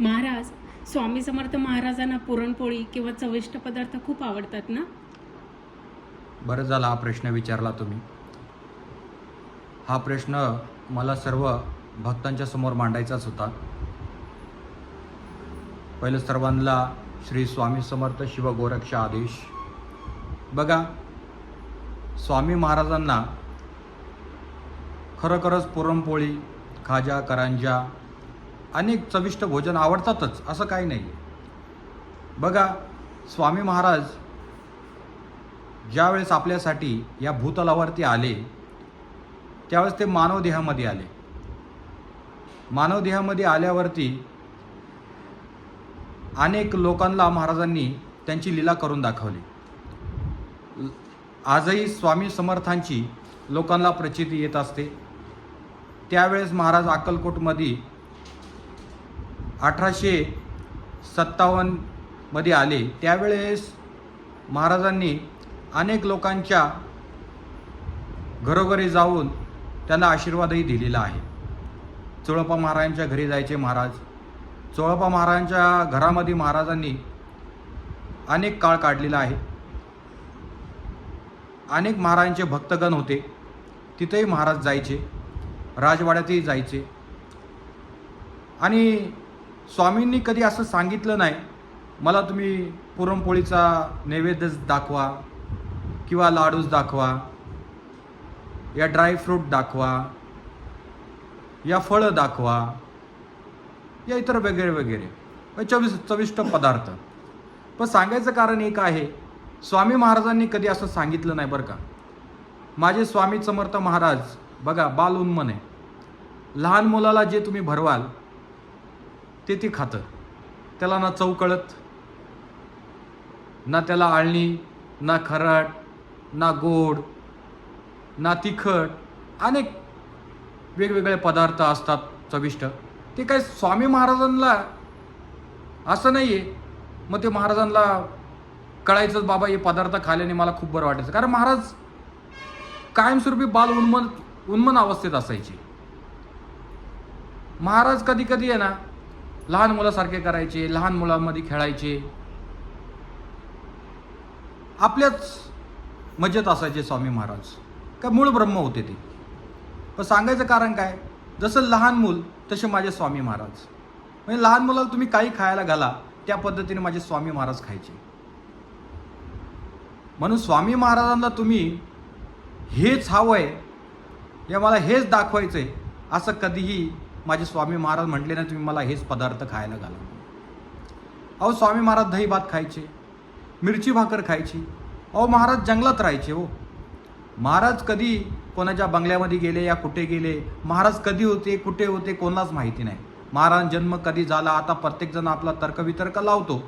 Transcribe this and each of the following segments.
महाराज स्वामी समर्थ महाराजांना पुरणपोळी किंवा चविष्ट पदार्थ खूप आवडतात ना? बरं झाला हा प्रश्न विचारला तुम्ही. हा प्रश्न मला सर्व भक्तांच्या समोर मांडायचाच होता. पहिलं सर्वांना श्री स्वामी समर्थ शिवगोरक्ष आदेश. बघा स्वामी महाराजांना खरोखरच पुरणपोळी खाजा करंजा अनेक चविष्ट भोजन आवडतातच असं काही नाही. बघा स्वामी महाराज ज्यावेळेस आपल्यासाठी या भूतलावरती आले त्यावेळेस ते मानव देहामध्ये आले. मानव देहामध्ये आल्यावरती अनेक लोकांना महाराजांनी त्यांची लीला करून दाखवली. आजही स्वामी समर्थांची लोकांना प्रचिती येत असते. त्यावेळेस महाराज अक्कलकोटमध्ये अठराशे सत्तावन्नमध्ये आले. त्यावेळेस महाराजांनी अनेक लोकांच्या घरोघरी जाऊन त्यांना आशीर्वादही दिलेला आहे. चोळप्पा महाराजांच्या घरी जायचे महाराज. चोळप्पा महाराजांच्या घरामध्ये महाराजांनी अनेक काळ काढलेला आहे. अनेक महाराजांचे भक्तगण होते. तिथेही महाराज जायचे. राजवाड्यातही जायचे. आणि स्वामींनी कधी असं सांगितलं नाही? मला तुम्ही पुरणपोळीचा नैवेद्यच दाखवा किंवा लाडूच दाखवा या ड्रायफ्रूट दाखवा या फळं दाखवा या इतर वगैरे वगैरे. चविस चविष्ट पदार्थ. पण सांगायचं कारण एक आहे स्वामी महाराजांनी कधी असं सांगितलं नाही बरं का? माझे स्वामी समर्थ महाराज बघा बाल उन्मन. आहे लहान मुलाला जे तुम्ही भरवाल ते ते खातं. त्याला ना चव कळत ना त्याला आळणी ना खराट ना गोड ना तिखट अनेक वेगवेगळे पदार्थ असतात चविष्ट. ते काय स्वामी महाराजांना असं नाही आहे मग ते महाराजांना कळायचंच बाबा हे पदार्थ खाल्याने मला खूप बरं वाटायचं. कारण महाराज कायमस्वरूपी बाल उन्मन उन्मन अवस्थेत असायचे. महाराज कधी कधी आहे ना लहान मुलासारखे करायचे लहान मुलांमध्ये खेळायचे. आपल्याच मजेत असायचे स्वामी महाराज. का मूळ ब्रह्म होते ते. पण सांगायचं कारण काय? जसं लहान मूल तसे माझे स्वामी महाराज. म्हणजे लहान मुलाला तुम्ही काही खायला घाला त्या पद्धतीने माझे स्वामी महाराज खायचे. म्हणून स्वामी महाराजांना तुम्ही हेच हवंय या मला हेच दाखवायचंय असं कधीही माझे स्वामी महाराज म्हटले ना तुम्ही मला हेच पदार्थ खायला घाला. अहो स्वामी महाराज दही भात खायचे मिरची भाकर खायची. अहो महाराज जंगलात राहायचे हो. महाराज कधी कोणाच्या बंगल्यामध्ये गेले या कुठे गेले? महाराज कधी होते कुठे होते कोणालाच माहिती नाही. महाराज जन्म कधी झाला आता प्रत्येकजण आपला तर्कवितर्क लावतो.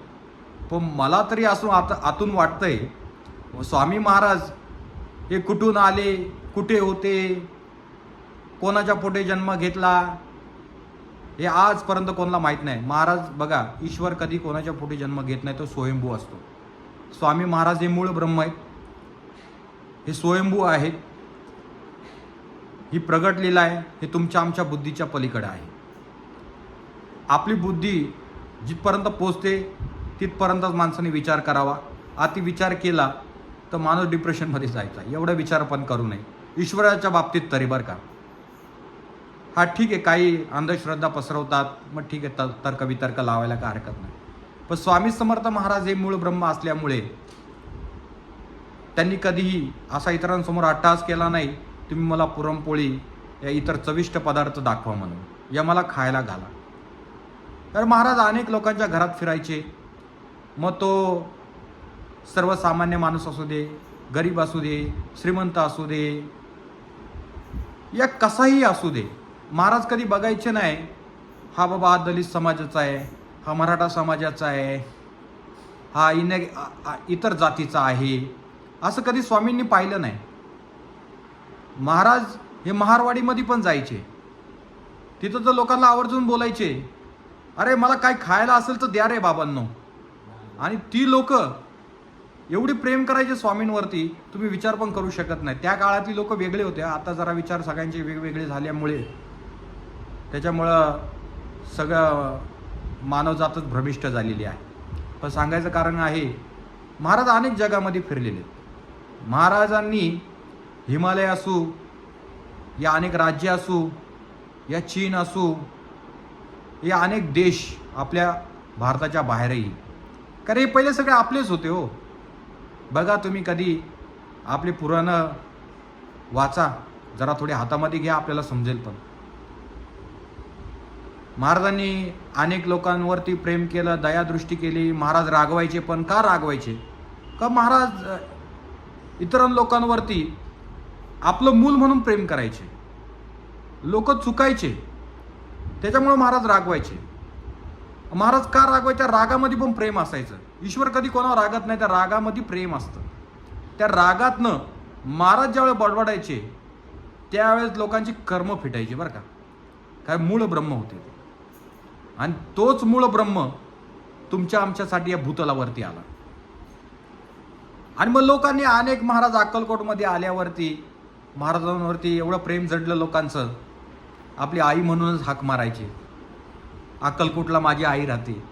पण मला तरी असं आता आतून वाटतंय स्वामी महाराज हे कुठून आले कुठे होते कोणाच्या पोटे जन्म घेतला हे आजपर्यंत कोणाला माहीत नाही. महाराज बघा ईश्वर कधी कोणाच्या पोटी जन्म घेत नाही तो स्वयंभू असतो. स्वामी महाराज हे मूळ ब्रह्म आहेत. हे स्वयंभू आहेत. ही प्रगट लीला आहे. हे तुमच्या आमच्या बुद्धीच्या पलीकडे आहे. आपली बुद्धी जिथपर्यंत पोचते तिथपर्यंतच माणसाने विचार करावा. अति विचार केला तर माणूस डिप्रेशनमध्ये जायचा. एवढा विचार पण करू नये. ईश्वराच्या बाबतीत तरी बरं का. हा ठीक आहे काही अंधश्रद्धा पसरवतात. मग ठीक आहे तर तर्क वितर्क लावायला काय हरकत नाही. पण स्वामी समर्थ महाराज हे मूळ ब्रह्म असल्यामुळे त्यांनी कधीही असा इतरांसमोर अट्टहास केला नाही तुम्ही मला पुरणपोळी या इतर चविष्ट पदार्थ दाखवा म्हणून. या मला खायला घाला. तर महाराज अनेक लोकांच्या घरात फिरायचे. मग तो सर्वसामान्य माणूस असू दे गरीब असू दे श्रीमंत असू दे या कसाही असू दे महाराज कधी बघायचे नाही. हा बाबा हा दलित समाजाचा आहे हा मराठा समाजाचा आहे हा इन इतर जातीचा आहे. असं कधी स्वामींनी पाहिलं नाही. महाराज हे महारवाडीमध्ये पण जायचे. तिथं तर लोकांना आवर्जून बोलायचे. अरे मला काय खायला असेल तर द्या रे बाबांनो. आणि ती लोक एवढी प्रेम करायचे स्वामींवरती तुम्ही विचार पण करू शकत नाही. त्या काळातली लोक वेगळे होते. आता जरा विचार सगळ्यांचे वेगवेगळे झाल्यामुळे. त्याच्यामुळं सगळं मानवजातच भ्रमिष्ट झालेली आहे. पण सांगायचं कारण आहे महाराज अनेक जगामध्ये फिरलेले आहेत. महाराजांनी हिमालय असू या अनेक राज्य असू या चीन असू या अनेक देश आपल्या भारताच्या बाहेरही. कारण हे पहिले सगळे आपलेच होते हो. बघा तुम्ही कधी आपले पुराणं वाचा जरा थोडे हातामध्ये घ्या आपल्याला समजेल पण. महाराजांनी अनेक लोकांवरती प्रेम केलं दयादृष्टी केली महाराज रागवायचे पण का रागवायचे? का महाराज इतर लोकांवरती आपलं मूल म्हणून प्रेम करायचे? लोक चुकायचे. त्याच्यामुळं महाराज रागवायचे. महाराज का रागवायच्या रागामध्ये पण प्रेम असायचं. ईश्वर कधी कोणावर रागत नाही त्या रागामध्ये प्रेम असतं. त्या रागातनं महाराज ज्यावेळेस बडबडायचे त्यावेळेस लोकांची कर्म फिटायची बरं का. काय मूळ ब्रह्म होते ते. आणि तोच मूळ ब्रह्म तुमच्या आमच्यासाठी या भूतलावरती आला. आणि मग लोकांनी अनेक महाराज अक्कलकोटमध्ये आल्यावरती महाराजांवरती एवढं प्रेम जडलं लोकांचं. आपली आई म्हणूनच हाक मारायची. अक्कलकोटला माझी आई राहते.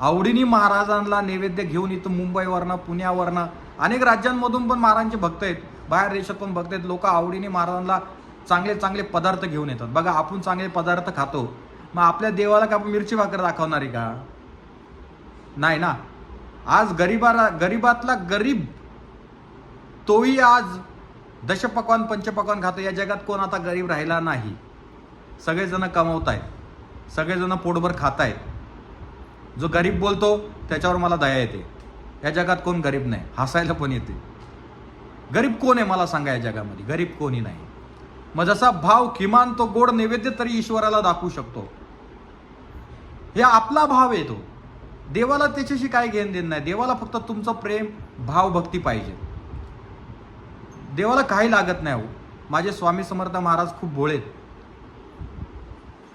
आवडीने महाराजांना नैवेद्य घेऊन इथं मुंबईवरनं पुण्यावरनं अनेक राज्यांमधून पण महाराजांचे भक्त आहेत. बाहेर देशात पण भक्त आहेत. लोक आवडीने महाराजांना चांगले चांगले पदार्थ घेऊन येतात. बघा आपण चांगले पदार्थ खातो. मग आपल्या देवाला का मिरची भाकर दाखवणार आहे का? नाही ना. आज गरीबाला गरीबातला गरीब तोही आज दशपकवान पंचपकवान खातो. या जगात कोण आता गरीब राहिला नाही? सगळेजण कमवत आहेत सगळेजण पोटभर खात आहेत जो गरीब बोलतो त्याच्यावर मला दया येते. या जगात कोण गरीब नाही. हसायला पण येते. गरीब कोण आहे मला सांगा या जगामध्ये? गरीब कोणी नाही. मग जसा भाव किमान तो गोड नैवेद्य तरी ईश्वराला दाखवू शकतो. हे आपला भाव येतो देवाला त्याच्याशी काय घेण देण नाही. देवाला फक्त तुमचं प्रेम भाव भक्ती पाहिजे. देवाला काही लागत नाही हो. माझे स्वामी समर्थ महाराज खूप भोळेत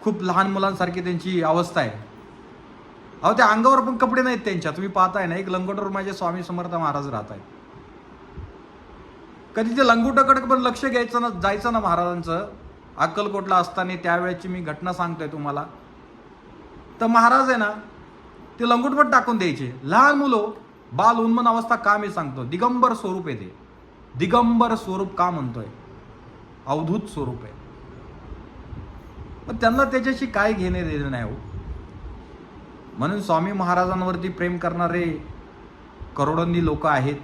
खूप लहान मुलांसारखी त्यांची अवस्था आहे. अहो त्या अंगावर पण कपडे नाहीत त्यांच्या. तुम्ही पाहताय ना एक लंगोटवर माझे स्वामी समर्थ महाराज राहत आहेत. कधी ते लंगोटाकडे पण लक्ष घ्यायचं ना जायचं ना महाराजांचं. अक्कलकोटला असताना त्यावेळेची मी घटना सांगतोय तुम्हाला. तर महाराज आहे ना ते लंगुटपट टाकून द्यायचे. लहान मुलं बाल उन्मन अवस्था का मी सांगतो? दिगंबर स्वरूप आहे ते. दिगंबर स्वरूप का म्हणतोय? अवधूत स्वरूप आहे. पण त्यांना त्याच्याशी काय घेणे देणे नाही हो. म्हणून स्वामी महाराजांवरती प्रेम करणारे करोडोंनी लोक आहेत.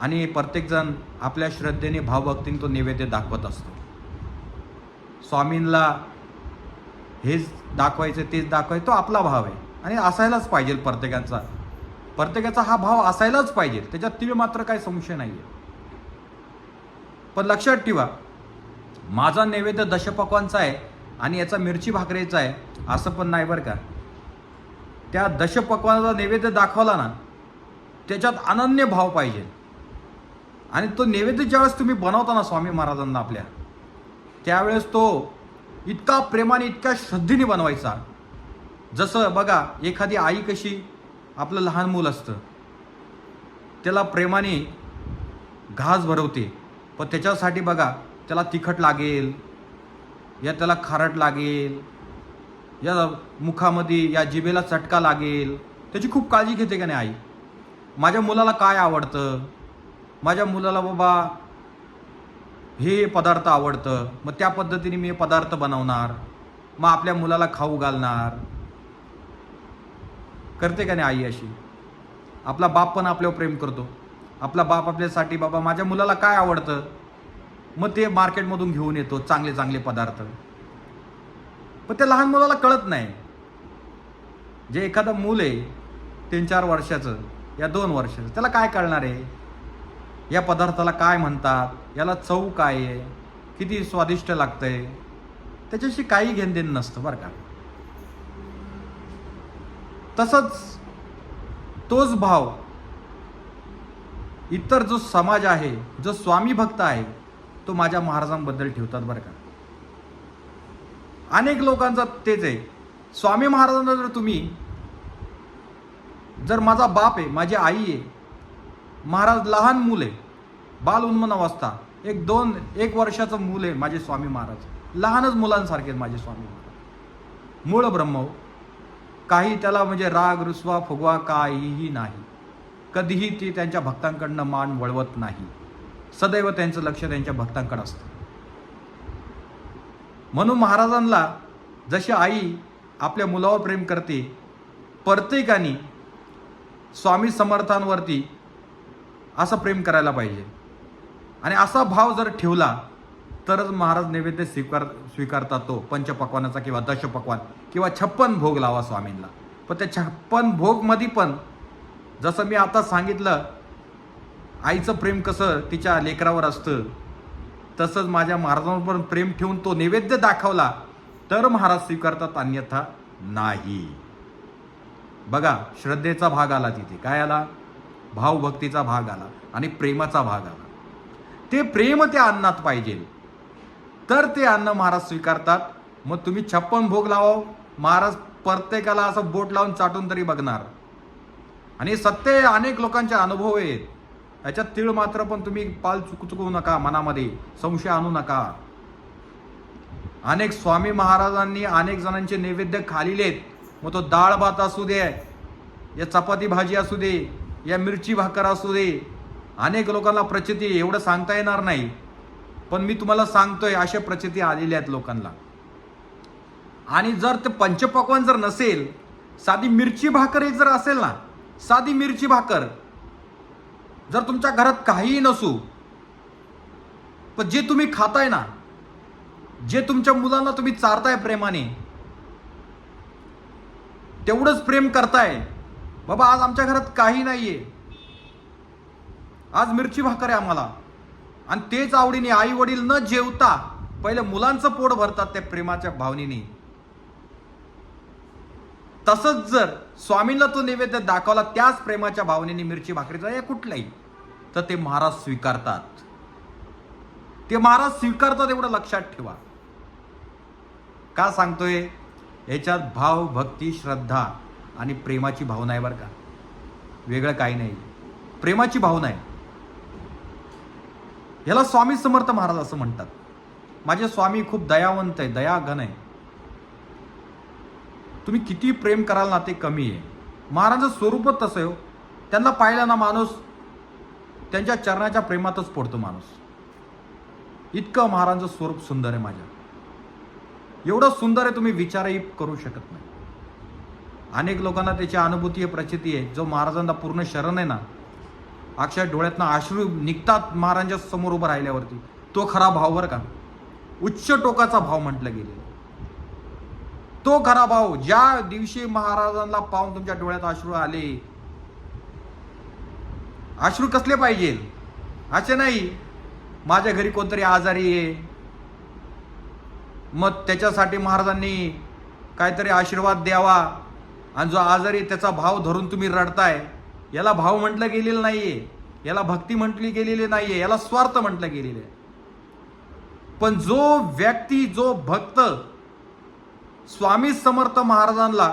आणि प्रत्येकजण आपल्या श्रद्धेने भावभक्तीने तो नैवेद्य दाखवत असतो. स्वामींना हेच दाखवायचं तेच दाखवायचं तो आपला भाव आहे. आणि असायलाच पाहिजे प्रत्येकाचा. प्रत्येकाचा हा भाव असायलाच पाहिजे. त्याच्यात तिने मात्र काही संशय नाही आहे पण लक्षात ठेवा माझा नैवेद्य दशपक्वांचा आहे आणि याचा मिरची भाकरीचा आहे असं पण नाही बरं का. त्या दशपक्वानाचा नैवेद्य दाखवला ना त्याच्यात अनन्य भाव पाहिजे. आणि तो नैवेद्य ज्यावेळेस तुम्ही बनवता ना स्वामी महाराजांना आपल्या त्यावेळेस तो इतका प्रेमाने इतक्या श्रद्धेने बनवायचा. जसं बघा एखादी आई कशी आपलं लहान मूल असतं. त्याला प्रेमाने घास भरवते. पण त्याच्यासाठी बघा त्याला तिखट लागेल या त्याला खारट लागेल या मुखामध्ये या जिभेला चटका लागेल. त्याची खूप काळजी घेते का नाही आई? माझ्या मुलाला काय आवडतं? माझ्या मुलाला बाबा हे पदार्थ आवडतं मग त्या पद्धतीने मी हे पदार्थ बनवणार मग आपल्या मुलाला खाऊ घालणार. करते का नाही आई अशी? आपला बाप पण आपल्यावर प्रेम करतो. आपला बाप आपल्यासाठी बाबा माझ्या मुलाला काय आवडतं? मग ते मार्केटमधून घेऊन येतो चांगले चांगले पदार्थ. पण त्या लहान मुलाला कळत नाही. जे एखादं मूल आहे तीन चार वर्षाचं या दोन वर्षाचं त्याला काय कळणार आहे? या पदार्थाला काय म्हणतात? याला चव काय आहे? किती स्वादिष्ट लागतंय? त्याच्याशी काही घेणदेणं नसतं बरं का. तसंच तोच भाव इतर जो समाज आहे जो स्वामी भक्त आहे तो माझ्या महाराजांबद्दल ठेवतात बरं का. अनेक लोकांचा तेच आहे. स्वामी महाराजांना जर तुम्ही जर माझा बाप आहे माझी आई आहे महाराज लहान मूल आहे बाल उन्मन अवस्था एक दोन एक वर्षाचं मूल आहे माझे स्वामी महाराज. लहानच मुलांसारखे आहेत माझे स्वामी महाराज. मूळ ब्रह्म हो. काही त्याला म्हणजे राग रुसवा फुगवा काहीही नाही. कधीही ते त्यांच्या भक्तांकडनं मान वळवत नाही. सदैव त्यांचं लक्ष त्यांच्या भक्तांकडे असतं. म्हणून महाराजांना जशी आई आपल्या मुलावर प्रेम करते प्रत्येकाने स्वामी समर्थांवरती असं प्रेम करायला पाहिजे. आणि असा भाव जर ठेवला तरच महाराज नैवेद्य स्वीकार स्वीकारतात तो. पंचपक्वानाचा किंवा दशपक्वान किंवा छप्पन भोग लावा स्वामींना. पण त्या छप्पन भोगमध्ये पण जसं मी आता सांगितलं आईचं प्रेम कसं तिच्या लेकरावर असतं तसंच माझ्या महाराजांवर पण प्रेम ठेवून तो नैवेद्य दाखवला तर महाराज स्वीकारतात अन्यथा नाही. बघा श्रद्धेचा भाग आला तिथे. काय आला? भावभक्तीचा भाग आला आणि प्रेमाचा भाग आला. ते प्रेम त्या अन्नात पाहिजे. तर ते अन्न महाराज स्वीकारतात. मग तुम्ही छप्पन भोग लावा महाराज प्रत्येकाला असं बोट लावून चाटून तरी बघणार. आणि सत्य अनेक लोकांचे अनुभव आहेत. याच्यात तीळ मात्र पण तुम्ही पाल चुक चुकवू नका मनामध्ये. संशय आणू नका. अनेक स्वामी महाराजांनी अनेक जणांचे नैवेद्य खालिलेत. मग तो डाळ भात असू दे या चपाती भाजी असू दे या मिरची भाकर असू दे अनेक लोकांना प्रचिती एवढं सांगता येणार नाही. पण मी तुम्हाला सांगतोय अशा प्रचिती आलेल्या आहेत लोकांना. आणि जर ते पंचपक्वान जर नसेल साधी मिरची भाकर जर असेल ना साधी मिरची भाकर जर तुमच्या घरात काहीही नसू पण जे तुम्ही खाताय ना जे तुमच्या मुलांना तुम्ही चारताय प्रेमाने तेवढंच प्रेम करताय बाबा आज आमच्या घरात काही नाहीये. आज मिरची भाकर आहे आम्हाला. आणि तेच आवडीने आई वडील न जेवता पहिले मुलांचं पोट भरतात त्या प्रेमाच्या भावनेने. तसंच जर स्वामींना तो नैवेद्य दाखवला त्याच प्रेमाच्या भावनेने मिरची भाकरीचा या कुठलाही तर ते महाराज स्वीकारतात. ते महाराज स्वीकारतात एवढं लक्षात ठेवा. का सांगतोय? याच्यात भाव भक्ती श्रद्धा. आणि प्रेमाची भावना आहे बरं का. वेगळं काही नाही. प्रेमाची भावना आहे. याला स्वामी समर्थ महाराज असं म्हणतात. माझे स्वामी खूप दयावंत आहे दयाघन आहे. तुम्ही किती प्रेम कराल ना ते कमी आहे. महाराजांचं स्वरूपच तसं आहे हो. त्यांना पाहिलं ना माणूस त्यांच्या चरणाच्या प्रेमातच पडतो माणूस. इतकं महाराजांचं स्वरूप सुंदर आहे माझ्या. एवढं सुंदर आहे तुम्ही विचारही करू शकत नाही. अनेक लोकांना त्याची अनुभूती आहे प्रचिती आहे. जो महाराजांना पूर्ण शरण आहे ना अक्षर डोळ्यातनं आश्रू निघतात महाराजांच्या समोर उभं राहिल्यावरती. तो खरा भाव बरं का? उच्च टोकाचा भाव म्हटलं गेले. तो खरा भाव ज्या दिवशी महाराजांना पाहून तुमच्या डोळ्यात अश्रू आले अश्रू कसले पाहिजे? असे नाही. माझ्या घरी कोणतरी आजारी आहे. मग त्याच्यासाठी महाराजांनी काहीतरी आशीर्वाद द्यावा. आणि जो आजारी त्याचा भाव धरून तुम्ही रडताय याला भाव म्हटलं गेलेलं नाहीये. याला भक्ती म्हटली गेलेली नाहीये याला स्वार्थ म्हटलं गेलेलं आहे. पण जो व्यक्ती जो भक्त स्वामी समर्थ महाराजांना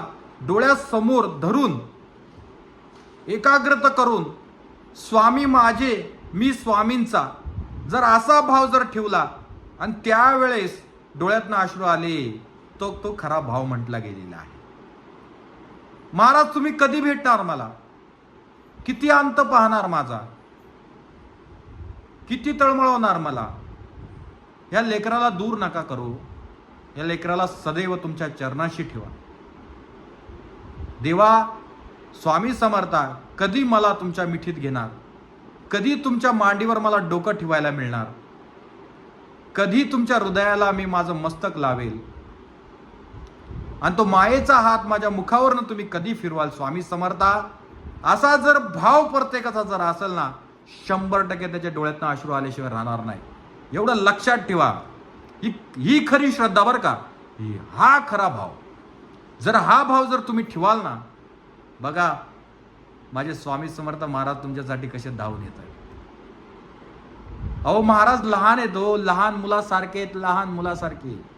डोळ्यासमोर धरून एकाग्रत करून स्वामी माझे मी स्वामींचा जर असा भाव जर ठेवला आणि त्यावेळेस डोळ्यातनं अश्रू आले तो तो खरा भाव म्हटला गेलेला आहे. महाराज तुम्ही कधी भेटणार मला? किती अंत पाहणार माझा? किती तळमळवणार मला? या लेकराला दूर नका करू. या लेकराला सदैव तुमच्या चरणाशी ठेवा. देवा स्वामी समर्था कधी मला तुमच्या मिठीत घेणार? कधी तुमच्या मांडीवर मला डोकं ठेवायला मिळणार? कधी तुमच्या हृदयाला मी माझं मस्तक लावेल? आणि तो मायेचा हात माझ्या मुखावरनं तुम्ही कधी फिरवाल स्वामी समर्था? असा जर भाव प्रत्येकाचा जर असेल ना शंभर टक्के त्याच्या डोळ्यातनं अश्रू आल्याशिवाय राहणार नाही. एवढं लक्षात ठेवा. ही ही खरी श्रद्धा बरं का? ही हा खरा भाव. जर हा भाव जर तुम्ही ठेवाल ना बघा माझे स्वामी समर्थ महाराज तुमच्यासाठी कसे धावून येत आहेत. अहो महाराज लहान आहेत हो लहान मुलासारखे आहेत लहान मुलासारखे.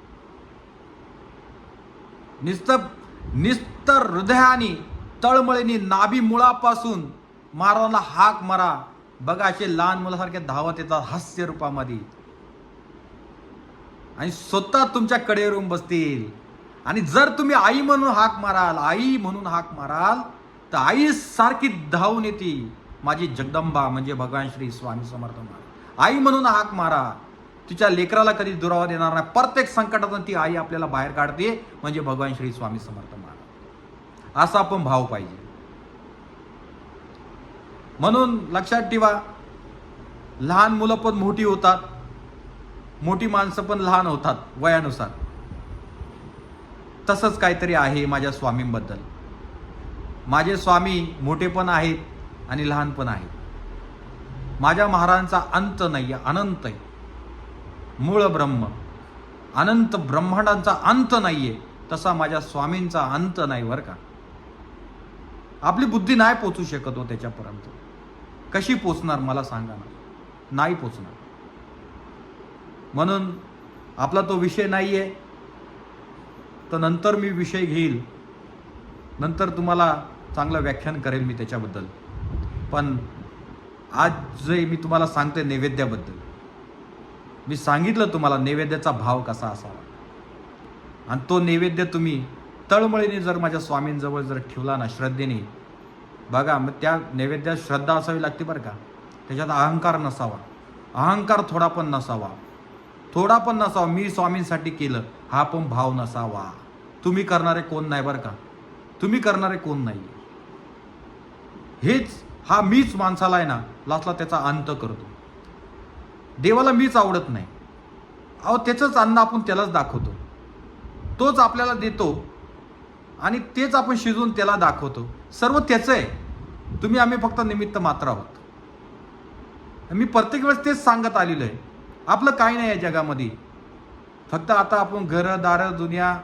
निस्त निस्त हृदयाने तळमळीने नाभी मुळापासून मारवाला हाक मारा. बघा असे लहान मुलासारखे धावत येतात हास्य रूपामध्ये. आणि स्वतः तुमच्या कडेवर येऊन बसतील. आणि जर तुम्ही आई म्हणून हाक माराल आई म्हणून हाक माराल तर आई सारखी धावून येते. माझी जगदंबा म्हणजे भगवान श्री स्वामी समर्थ महाराज. आई म्हणून हाक मारा. तिच्या लेकराला कधी दुरावा देणार नाही. प्रत्येक संकटातून ती आई आपल्याला बाहेर काढते. म्हणजे भगवान श्री स्वामी समर्थ महाराज. असा आपण भाव पाहिजे. म्हणून लक्षात ठेवा लहान मुलं पण मोठी होतात. मोठी माणसं पण लहान होतात वयानुसार. तसंच काहीतरी आहे माझ्या स्वामींबद्दल. माझे स्वामी मोठे पण आहेत आणि लहान पण आहेत. माझ्या महाराजांचा अंत नाही आहे अनंत आहे. मूळ ब्रह्म. अनंत ब्रह्मांडांचा अंत नाहीये. तसा माझ्या स्वामींचा अंत नाही बरं का? आपली बुद्धी नाही पोचू शकत हो त्याच्यापर्यंत. कशी पोचणार मला सांगा ना. नाही पोचणार. म्हणून आपला तो विषय नाही आहे तर नंतर मी विषय घेईल. नंतर तुम्हाला चांगलं व्याख्यान करेल मी त्याच्याबद्दल. पण आज जे मी तुम्हाला सांगते नैवेद्याबद्दल मी सांगितलं तुम्हाला नैवेद्याचा भाव कसा असावा? आणि तो नैवेद्य तुम्ही तळमळीने जर माझ्या स्वामींजवळ जर ठेवला ना श्रद्धेने बघा मग त्या नैवेद्यात श्रद्धा असावी लागते बरं का. त्याच्यात अहंकार नसावा. अहंकार थोडा पण नसावा. थोडा पण नसावा. मी स्वामींसाठी केलं हा पण भाव नसावा. तुम्ही करणारे कोण नाही बरं का. तुम्ही करणारे कोण नाही. हेच हा मीच माणसाला आहे ना लास्टला त्याचा अंत करतो. देवाला मीच आवडत नाही. अहो त्याचंच अन्न आपण त्यालाच दाखवतो. तोच आपल्याला देतो आणि तेच आपण शिजवून त्याला दाखवतो. सर्व त्याचं आहे. तुम्ही आम्ही फक्त निमित्त मात्र आहोत. मी प्रत्येक वेळेस तेच सांगत आलेलो आहे. आपलं काही नाही आहे जगामध्ये. फक्त आता आपण घरं दारं दुनिया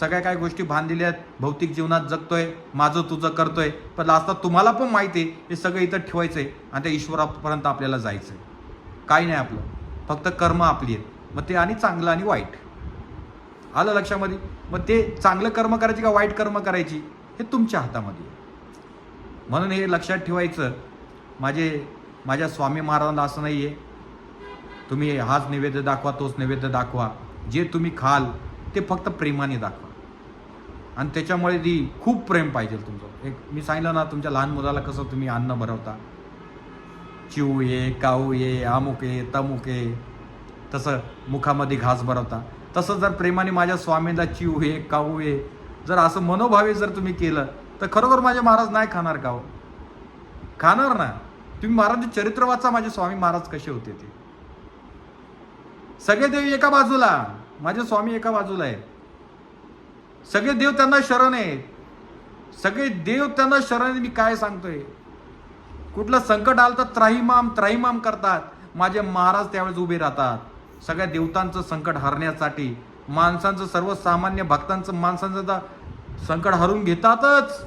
सगळ्या काही गोष्टी बांधलेल्या आहेत. भौतिक जीवनात जगतोय. माझं तुझं करतोय. पण लास्टला तुम्हाला पण माहिती आहे. हे सगळं इथं ठेवायचं आहे आणि त्या ईश्वरापर्यंत आपल्याला जायचं आहे काही नाही आपलं. फक्त कर्म आपली आहेत. मग ते आणि चांगलं आणि वाईट. आलं लक्षामध्ये? मग ते चांगलं कर्म करायची का वाईट कर्म करायची? हे तुमच्या हातामध्ये आहे. म्हणून हे लक्षात ठेवायचं माझे माझ्या स्वामी महाराजांना असं नाही आहे तुम्ही हाच नैवेद्य दाखवा तोच नैवेद्य दाखवा. जे तुम्ही खाल ते फक्त प्रेमाने दाखवा. आणि त्याच्यामुळे ती खूप प्रेम पाहिजे तुमचं. एक मी सांगितलं ना तुमच्या लहान मुलाला कसं तुम्ही अन्न भरवता. चिऊ ये काऊ ये अमुक ये तमुक ये तसं मुखामध्ये घास भरवता. तसं जर प्रेमाने माझ्या स्वामींना चिऊ ये काऊ ये जर असं मनोभावे जर तुम्ही केलं तर खरोखर माझे महाराज नाही खाणार का हो? खाणार ना. तुम्ही महाराजचे चरित्र वाचा माझे स्वामी महाराज कसे होते ते. सगळे देव एका बाजूला. माझे स्वामी एका बाजूला आहेत. सगळे देव त्यांना शरण आहेत. सगळे देव त्यांना शरण मी काय सांगतोय? कुठलं संकट आलं तर त्राहिमाम त्राहिमाम करतात. माझे महाराज त्यावेळेस उभे राहतात. सगळ्या देवतांचं संकट हरण्यासाठी माणसांचं सर्वसामान्य भक्तांचं माणसांचं तर संकट हरून घेतातच.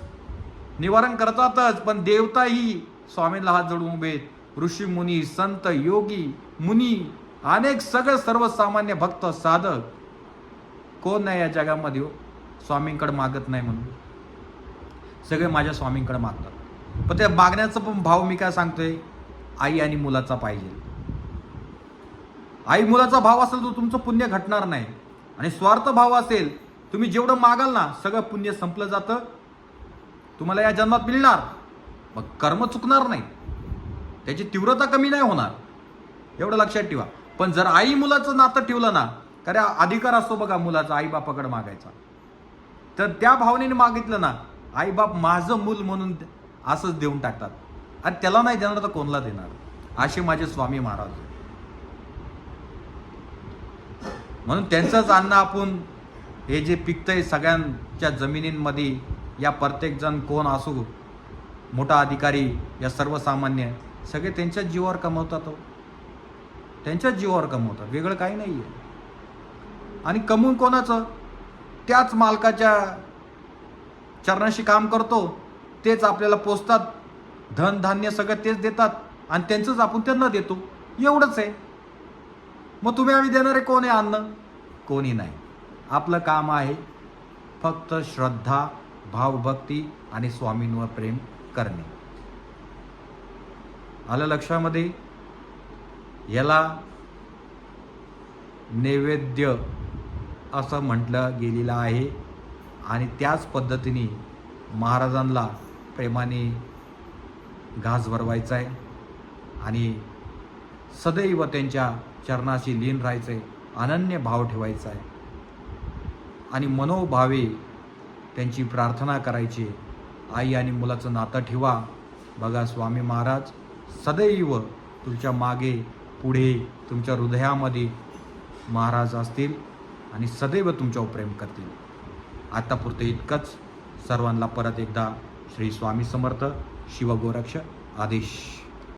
निवारण करतातच पण देवताही स्वामींना हात जोडून उभे ऋषी मुनी संत योगी मुनी अनेक सगळे सर्वसामान्य भक्त साधक. कोण नाही या जगामध्ये हो? स्वामींकडे मागत नाही म्हणून. सगळे माझ्या स्वामींकडे मागतात. पण त्या मागण्याचं पण भाव मी काय सांगतोय? आई आणि मुलाचा पाहिजे. आई मुलाचा भाव असेल तर तुमचं पुण्य घटणार नाही. आणि स्वार्थ भाव असेल तुम्ही जेवढं मागाल ना सगळं पुण्य संपलं जातं. तुम्हाला या जन्मात मिळणार. मग कर्म चुकणार नाही. त्याची तीव्रता कमी नाही होणार. एवढं लक्षात ठेवा. पण जर आई मुलाचं नातं ठेवलं ना कारण अधिकार असतो बघा मुलाचा आई बापाकडे मागायचा. तर त्या भावनेने मागितलं ना आई बाप माझं मूल म्हणून असंच देऊन टाकतात. आणि त्याला नाही देणार तर कोणला देणार? असे माझे स्वामी महाराज म्हणून त्यांचंच अन्न आपण हे जे पिकतंय सगळ्यांच्या जमिनींमध्ये या प्रत्येक जण कोण असू मोठा अधिकारी या सर्वसामान्य सगळे त्यांच्याच जीवावर कमवतात हो. त्यांच्याच जीवावर कमवतात. वेगळं काही नाही आहे आणि कमवून कोणाचं? त्याच मालकाच्या चरणाशी काम करतो. तेच आपल्याला पोचतात धन धान्य सगळं तेच देतात. आणि त्यांचंच आपण त्यांना देतो. एवढंच आहे. मग तुम्ही आम्ही देणारे कोण आहे अन्न? कोणी नाही. आपलं काम आहे फक्त श्रद्धा भावभक्ती आणि स्वामींवर प्रेम करणे. आलं लक्षामध्ये? याला नैवेद्य असं म्हटलं गेलेलं आहे. आणि त्याच पद्धतीने महाराजांना प्रेमाने घास भरवायचा आहे आणि सदैव त्यांच्या चरणाशी लीन राहायचं आहे अनन्य भाव ठेवायचा आहे आणि मनोभावे त्यांची प्रार्थना करायची. आई आणि मुलाचं नातं ठेवा. बघा स्वामी महाराज सदैव तुमच्या मागे पुढे तुमच्या हृदयामध्ये महाराज असतील आणि सदैव तुमच्यावर प्रेम करतील. आतापुरतं इतकंच. सर्वांना परत एकदा श्री स्वामी समर्थ शिवगोरक्ष आदेश.